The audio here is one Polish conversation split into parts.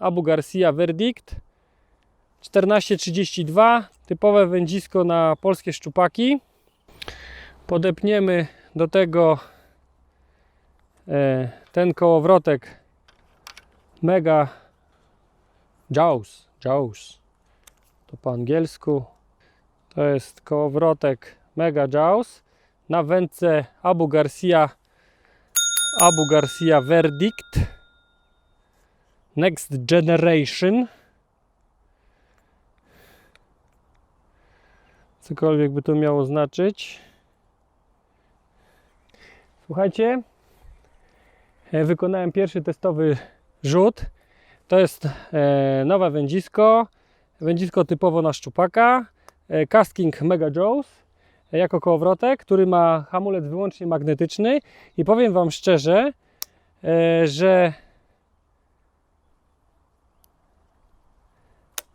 Abu Garcia Verdict 1432, typowe wędzisko na polskie szczupaki. Podepniemy do tego e, ten kołowrotek Mega Jaws, Jaws to po angielsku. To jest kołowrotek Mega Jaws na wędce Abu Garcia Abu Garcia Verdict Next Generation. Cokolwiek by to miało znaczyć. Słuchajcie e, wykonałem pierwszy testowy rzut. To jest e, nowe wędzisko. Wędzisko typowo na szczupaka. E, Casking Mega Jaws jako kołowrotek, który ma hamulec wyłącznie magnetyczny. I powiem Wam szczerze, że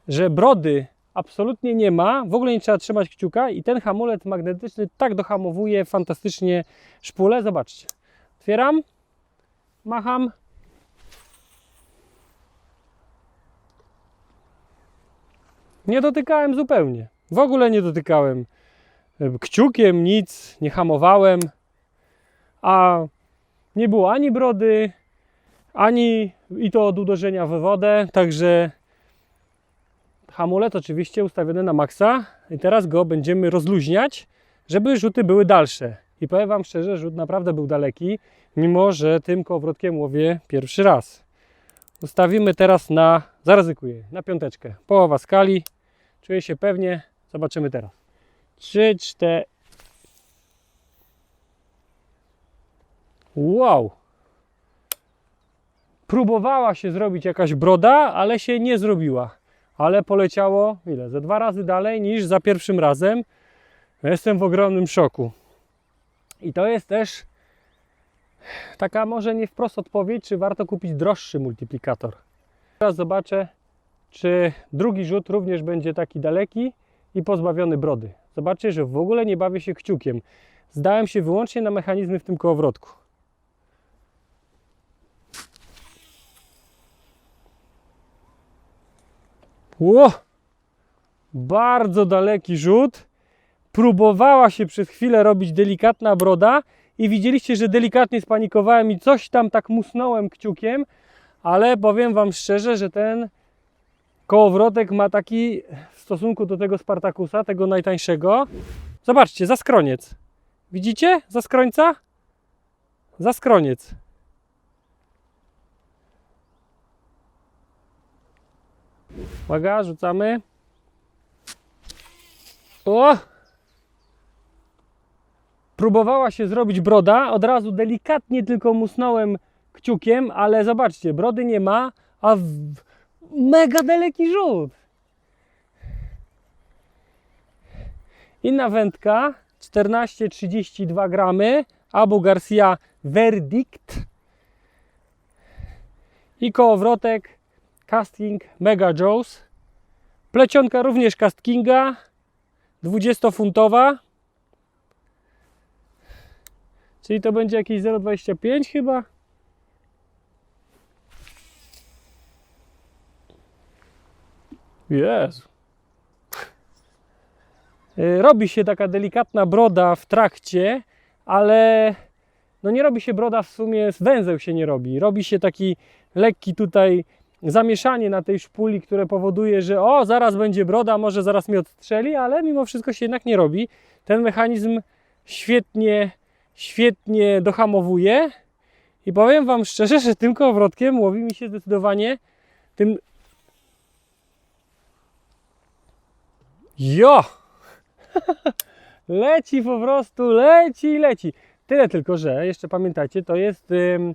że brody absolutnie nie ma, w ogóle nie trzeba trzymać kciuka i ten hamulec magnetyczny tak dohamowuje fantastycznie szpulę. Zobaczcie. Otwieram, macham. Nie dotykałem zupełnie. W ogóle nie dotykałem e, kciukiem, nic, nie hamowałem. A nie było ani brody, ani i to od uderzenia w wodę, także hamulec oczywiście ustawiony na maksa i teraz go będziemy rozluźniać, żeby rzuty były dalsze. I powiem Wam szczerze, rzut naprawdę był daleki, mimo że tym kołowrotkiem łowię pierwszy raz. Ustawimy teraz na, zaryzykuję, na piąteczkę. Połowa skali, czuję się pewnie, zobaczymy teraz. 3, 4. Wow! Próbowała się zrobić jakaś broda, ale się nie zrobiła ale poleciało ile? Ze dwa razy dalej niż za pierwszym razem. Jestem w ogromnym szoku. I to jest też taka może nie wprost odpowiedź, czy warto kupić droższy multiplikator. Teraz zobaczę, czy drugi rzut również będzie taki daleki i pozbawiony brody. Zobaczcie, że w ogóle nie bawię się kciukiem. Zdałem się wyłącznie na mechanizmy w tym kołowrotku. Ło! Bardzo daleki rzut. Próbowała się przez chwilę robić delikatna broda i widzieliście, że delikatnie spanikowałem i coś tam tak musnąłem kciukiem, ale powiem Wam szczerze, że ten kołowrotek ma taki w stosunku do tego Spartakusa, tego najtańszego. Zobaczcie, zaskroniec. Widzicie? Zaskrońca? Zaskroniec. Uwaga, rzucamy. O! Próbowała się zrobić broda, od razu delikatnie tylko musnąłem kciukiem, ale zobaczcie, brody nie ma, a mega daleki rzut. Inna wędka, 14,32 gramy, Abu Garcia Verdict i kołowrotek Casting Mega Jaws. Plecionka również Castinga 20-funtowa. Czyli to będzie jakieś 0,25 chyba. Jezu. Y, Robi się taka delikatna broda w trakcie, ale no nie robi się broda w sumie, węzeł się nie robi. Robi się taki lekki tutaj zamieszanie na tej szpuli, które powoduje, że o, zaraz będzie broda, może zaraz mnie odstrzeli, ale mimo wszystko się jednak nie robi. Ten mechanizm świetnie, świetnie dohamowuje i powiem Wam szczerze, że tym kołowrotkiem łowi mi się zdecydowanie tym... Jo! leci po prostu, leci, leci. Tyle tylko, że jeszcze pamiętajcie, to jest... Yy,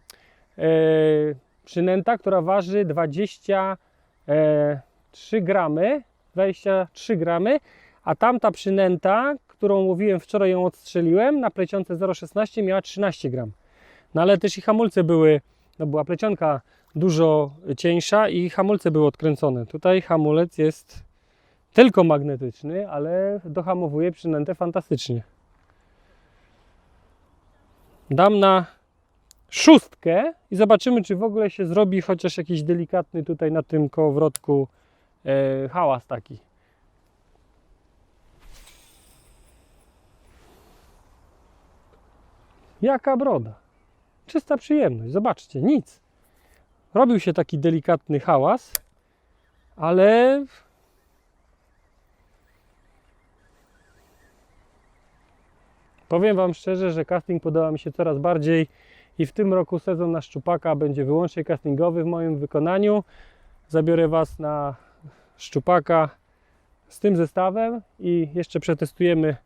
yy, przynęta, która waży 23 gramy, 23 gramy, a tamta przynęta, którą mówiłem wczoraj, ją odstrzeliłem, na plecionce 0,16 miała 13 gram. No ale też i hamulce były, no była plecionka dużo cieńsza i hamulce były odkręcone. Tutaj hamulec jest tylko magnetyczny, ale dohamowuje przynętę fantastycznie. Dam na szóstkę i zobaczymy, czy w ogóle się zrobi chociaż jakiś delikatny tutaj na tym kołowrotku e, hałas taki. Jaka broda. Czysta przyjemność. Zobaczcie, nic. Robił się taki delikatny hałas, ale powiem Wam szczerze, że casting podoba mi się coraz bardziej i w tym roku sezon na szczupaka będzie wyłącznie castingowy w moim wykonaniu. Zabiorę Was na szczupaka z tym zestawem i jeszcze przetestujemy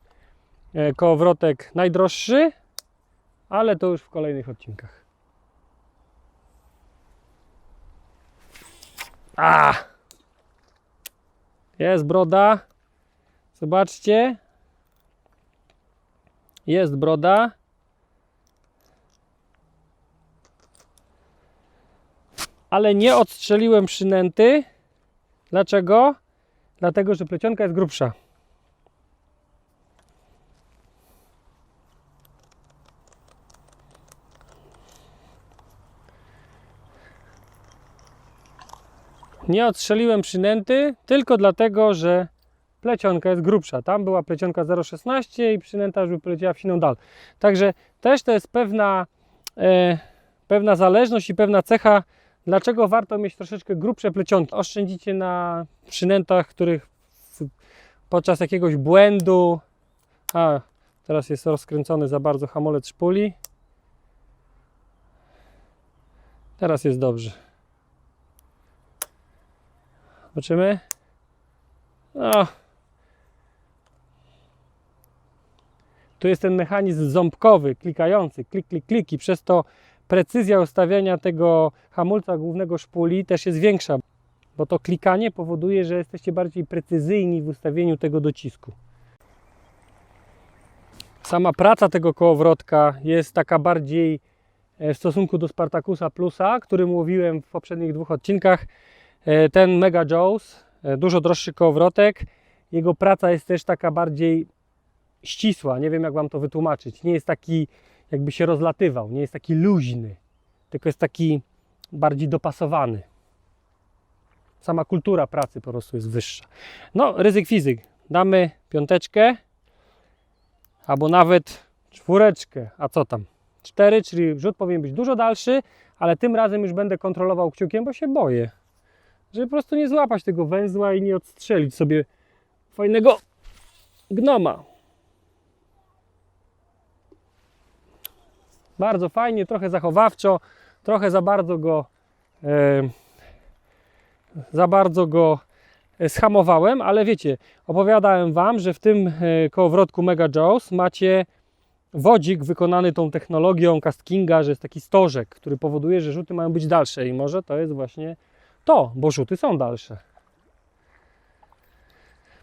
kołowrotek najdroższy, ale to już w kolejnych odcinkach. A! Jest broda. Zobaczcie. Jest broda. Ale nie odstrzeliłem przynęty. Dlaczego? Dlatego, że plecionka jest grubsza. Nie odstrzeliłem przynęty tylko dlatego, że plecionka jest grubsza. Tam była plecionka 0,16 i przynęta już poleciała w siną dal. Także też to jest pewna, e, pewna zależność i pewna cecha, dlaczego warto mieć troszeczkę grubsze plecionki. Oszczędzicie na przynętach, których podczas jakiegoś błędu, a teraz jest rozkręcony za bardzo hamulec szpuli. Teraz jest dobrze. Zobaczymy. O. Tu jest ten mechanizm ząbkowy, klikający, klik, klik, klik i przez to precyzja ustawiania tego hamulca głównego szpuli też jest większa, bo to klikanie powoduje, że jesteście bardziej precyzyjni w ustawieniu tego docisku. Sama praca tego kołowrotka jest taka bardziej e, w stosunku do Spartakusa Plusa, którym mówiłem w poprzednich dwóch odcinkach. E, Ten Mega Jaws, e, dużo droższy kołowrotek, jego praca jest też taka bardziej ścisła. Nie wiem, jak Wam to wytłumaczyć. Nie jest taki, jakby się rozlatywał, nie jest taki luźny, tylko jest taki bardziej dopasowany. Sama kultura pracy po prostu jest wyższa. No, ryzyk fizyk. Damy piąteczkę, albo nawet czwóreczkę. A co tam? Cztery, czyli rzut powinien być dużo dalszy, ale tym razem już będę kontrolował kciukiem, bo się boję żeby po prostu nie złapać tego węzła i nie odstrzelić sobie fajnego gnoma. Bardzo fajnie, trochę zachowawczo, trochę za bardzo go e, za bardzo go e, schamowałem, ale wiecie, opowiadałem Wam, że w tym e, kołowrotku Mega Jaws macie wodzik wykonany tą technologią castinga, że jest taki stożek, który powoduje, że rzuty mają być dalsze i może to jest właśnie to, bo rzuty są dalsze.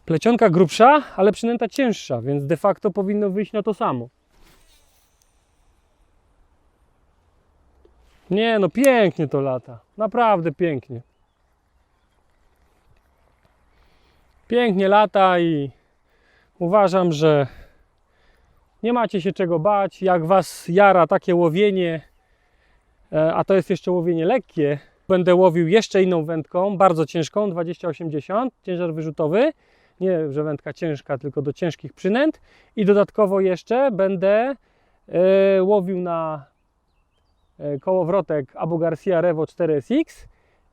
Plecionka grubsza, ale przynęta cięższa, więc de facto powinno wyjść na to samo. Nie no, pięknie to lata. Naprawdę pięknie. Pięknie lata i uważam, że nie macie się czego bać. Jak was jara takie łowienie, e, a to jest jeszcze łowienie lekkie, będę łowił jeszcze inną wędką, bardzo ciężką, 2080, ciężar wyrzutowy. Nie, że wędka ciężka, tylko do ciężkich przynęt. I dodatkowo jeszcze będę e, łowił na kołowrotek Abu Garcia Revo 4SX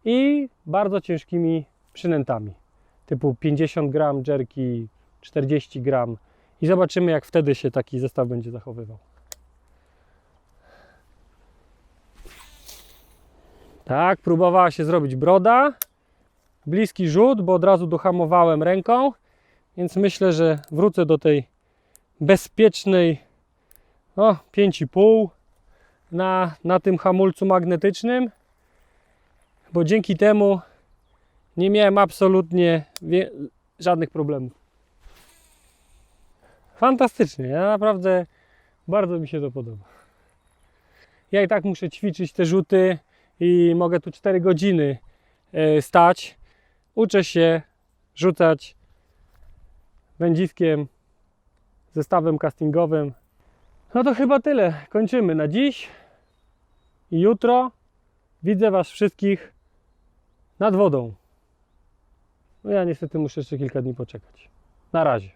i bardzo ciężkimi przynętami. Typu 50 gram jerky, 40 gram. I zobaczymy, jak wtedy się taki zestaw będzie zachowywał. Tak, próbowała się zrobić broda. Bliski rzut, bo od razu dohamowałem ręką. Więc myślę, że wrócę do tej bezpiecznej o, 5,5 na, na tym hamulcu magnetycznym, bo dzięki temu nie miałem absolutnie żadnych problemów. Fantastycznie, ja naprawdę bardzo mi się to podoba. Ja i tak muszę ćwiczyć te rzuty i mogę tu 4 godziny e, stać. Uczę się rzucać wędziskiem, zestawem castingowym. No to chyba tyle. Kończymy na dziś. jutro widzę Was wszystkich nad wodą. No ja niestety muszę jeszcze kilka dni poczekać. Na razie.